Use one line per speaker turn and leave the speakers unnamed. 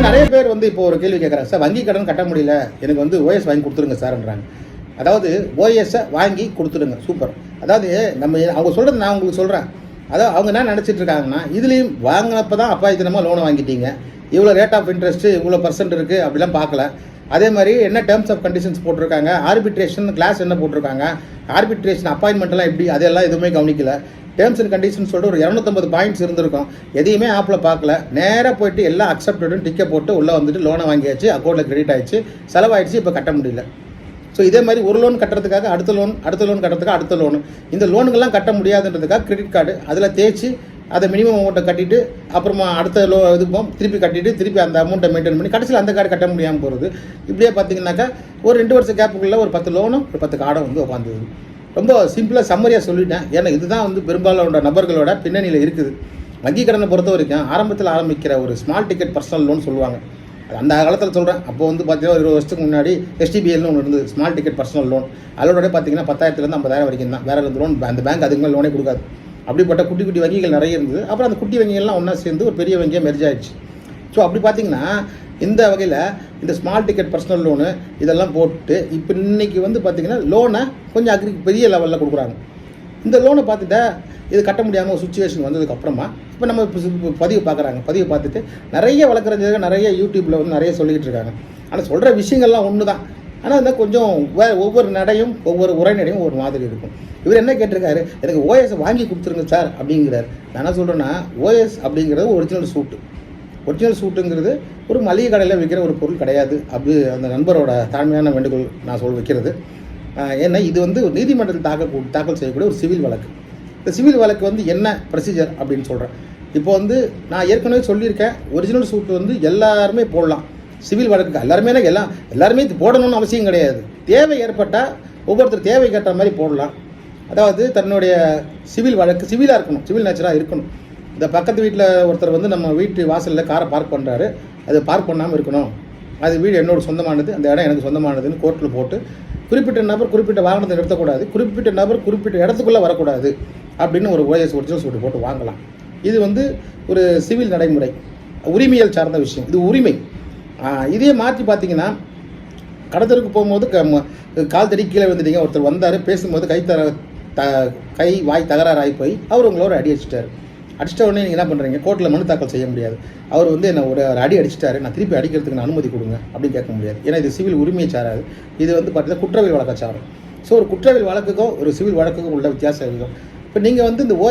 நிறைய பேர் வந்து இப்போ ஒரு கேள்வி கேட்குறாங்க சார் வங்கி கடன் கட்ட முடியல. எனக்கு வந்து ஓஎஸ் வாங்கி கொடுத்துருங்க சார்ன்றாங்க. அதாவது ஓஎஸை வாங்கி கொடுத்துடுங்க. சூப்பர். அதாவது நம்ம அவங்க சொல்கிறது நான் உங்களுக்கு சொல்கிறேன் அதாவது அவங்க என்ன நினச்சிட்டு இருக்காங்கன்னா இதுலேயும் வாங்கினப்ப தான் அப்பாயத்தனமாக லோனை வாங்கிட்டீங்க. இவ்வளோ ரேட் ஆஃப் இன்ட்ரெஸ்ட்டு இவ்வளோ பர்சன்ட் இருக்குது அப்படிலாம் பார்க்கல. அதே மாதிரி என்ன டேர்ம்ஸ் ஆஃப் கண்டிஷன்ஸ் போட்டிருக்காங்க? ஆர்பிட்ரேஷன் கிளாஸ் என்ன போட்டிருக்காங்க? ஆர்பிட்ரேஷன் அப்பாயின்மெண்ட்லாம் எப்படி? அதெல்லாம் எதுவுமே கவனிக்கல. டேர்ம்ஸ் அண்ட் கண்டிஷன் சொல்லிட்டு ஒரு இரநூத்தம்பது பாயிண்ட்ஸ் இருந்திருக்கும். எதையுமே ஆப்பில் பார்க்கல. நேராக போயிட்டு எல்லாம் அக்செப்டடும் டிக்கெட் போட்டு உள்ளே வந்துட்டு லோனை வாங்கியாச்சு அக்கௌண்ட்டில் கிரெடிட் ஆயிடுச்சு. செலவாயிடுச்சு இப்போ கட்ட முடியல. ஸோ இதே மாதிரி ஒரு லோன் கட்டுறதுக்காக அடுத்த லோன் அடுத்த லோன் கட்டுறதுக்காக அடுத்த லோன் இந்த லோனுங்கெல்லாம் கட்ட முடியாதுன்றதுக்காக கிரெடிட் கார்டு அதில் தேய்ச்சி அதை மினிமம் அமௌண்ட்டை கட்டிட்டு அப்புறமா அடுத்த லோ இது போகும் திருப்பி கட்டிட்டு திருப்பி அந்த அமௌண்ட்டை மெயின்டைன் பண்ணி கடைசியில் அந்த கார்டு கட்ட முடியாமல் போகிறது இப்படியே பார்த்தீங்கன்னாக்கா ஒரு ரெண்டு வருஷம் கேப்புக்குள்ளே ஒரு பத்து லோனும் ஒரு பத்து கார்டும் வந்து உட்காந்துது ரொம்ப சிம்பிளாக சம்மரியாக சொல்லிட்டேன். ஏன்னா இதுதான் வந்து பெரும்பாலான நபர்களோட பின்னணியில் இருக்குது. வங்கி கடனை பொறுத்த வரைக்கும் ஆரம்பத்தில் ஆரம்பிக்கிற ஒரு ஸ்மால் டிக்கெட் பர்சனல் லோன் சொல்லுவாங்க. அந்த காலத்தில் சொல்கிறேன் அப்போ வந்து பார்த்தீங்கன்னா இருபது வருஷத்துக்கு முன்னாடி எஸ்டிபிஎல்னு ஒன்று இருந்தது. ஸ்மால் டிக்கெட் பர்சனல் லோன் அதோட பார்த்தீங்கன்னா பத்தாயிரத்துலேருந்து ஐம்பதாயிரம் வரைக்கும் தான். வேறு லோன் அந்த பேங்க் அதுக்கு மேலே லோனே கொடுக்காது. அப்படிப்பட்ட குட்டி குட்டி வங்கிகள் நிறைய இருந்தது. அப்புறம் அந்த குட்டி வங்கிகள்லாம் ஒன்றா சேர்ந்து ஒரு பெரிய வங்கியாக மெர்ஜ் ஆயிடுச்சு. ஸோ அப்படி பார்த்தீங்கன்னா இந்த வகையில் இந்த ஸ்மால் டிக்கெட் பர்சனல் லோனு இதெல்லாம் போட்டு இப்போ இன்னைக்கு வந்து பார்த்தீங்கன்னா லோனை கொஞ்சம் அக்ரி பெரிய லெவலில் கொடுக்குறாங்க. இந்த லோனை பார்த்துட்டா இது கட்ட முடியாமல் சுச்சுவேஷன் வந்ததுக்கு அப்புறமா இப்போ நம்ம பதிவு பார்க்குறாங்க. பதிவு பார்த்துட்டு நிறைய வழக்கறிஞர்கள் நிறைய யூடியூப்பில் வந்து நிறைய சொல்லிக்கிட்டு இருக்காங்க. ஆனால் சொல்கிற விஷயங்கள்லாம் ஒன்று தான் ஆனால் இந்த கொஞ்சம் வே ஒவ்வொரு நடையும் ஒவ்வொரு உரைநடையும் ஒரு மாதிரி இருக்கும். இவர் என்ன கேட்டிருக்காரு? எனக்கு ஓஎஸ் வாங்கி கொடுத்துருங்க சார் அப்படிங்கிறார். நான் என்ன சொல்கிறேன்னா ஓஎஸ் அப்படிங்கிறது ஒரிஜினல் சூட்டு ஒரிஜினல் சூட்டுங்கிறது ஒரு மளிகை கடையில் விற்கிற ஒரு பொருள் கிடையாது. அப்படி அந்த நண்பரோட தாழ்மையான வேண்டுகோள் நான் சொல் வைக்கிறது. ஏன்னா இது வந்து ஒரு நீதிமன்றத்தில் தாக்கல் தாக்கல் செய்யக்கூடிய ஒரு சிவில் வழக்கு. இந்த சிவில் வழக்கு வந்து என்ன ப்ரொசீஜர் அப்படின்னு சொல்கிறேன் இப்போ வந்து நான் ஏற்கனவே சொல்லியிருக்கேன் ஒரிஜினல் சூட்டு வந்து எல்லாருமே போடலாம். சிவில் வழக்கு எல்லாருமே எல்லாம் எல்லாருமே இது போடணும்னு அவசியம் கிடையாது. தேவை ஏற்பட்டால் ஒவ்வொருத்தர் தேவை கேட்ட மாதிரி போடலாம். அதாவது தன்னுடைய சிவில் வழக்கு சிவிலாக இருக்கணும் சிவில் நேச்சராக இருக்கணும். இந்த பக்கத்து வீட்டில் ஒருத்தர் வந்து நம்ம வீட்டு வாசலில் காரை பார்க் பண்ணுறாரு அது பார்க் பண்ணாமல் இருக்கணும். அது வீடு என்னோட சொந்தமானது அந்த இடம் எனக்கு சொந்தமானதுன்னு கோர்ட்டில் போட்டு குறிப்பிட்ட நபர் குறிப்பிட்ட வாகனத்தை நிறுத்தக்கூடாது குறிப்பிட்ட நபர் குறிப்பிட்ட இடத்துக்குள்ளே வரக்கூடாது அப்படின்னு ஒரு ஓஎஸ் ஒரிஜினல் சூட்டு போட்டு வாங்கலாம். இது வந்து ஒரு சிவில் நடைமுறை உரிமையல் சார்ந்த விஷயம். இது உரிமை. இதே மாற்றி பார்த்தீங்கன்னா கடத்தருக்கு போகும்போது க ம- கால் தடி கீழே விழுந்துட்டீங்க ஒருத்தர் வந்தார் பேசும்போது கை தர த கை வாய் தகராறாகி போய் அவர் உங்களோட அடி வச்சுட்டார் அடிச்சிட்ட உடனே நீங்கள் என்ன பண்ணுறீங்க கோர்ட்டில் மனு தாக்கல் செய்ய முடியாது. அவர் வந்து என்ன ஒரு அடி அடிச்சிட்டாரு. நான் திருப்பி அடிக்கிறதுக்கு நான் அனுமதி கொடுங்க அப்படின்னு கேட்க முடியாது. ஏன்னா இது சிவில் உரிமையை சாராது. இது வந்து பார்த்தீங்கன்னா குற்றவியல் வழக்கை சாரும். ஸோ ஒரு குற்றவியல் வழக்குக்கும் ஒரு சிவில் வழக்குக்கும் உள்ள வித்தியாசம் இருக்கும் இப்போ நீங்கள் வந்து இந்த ஓ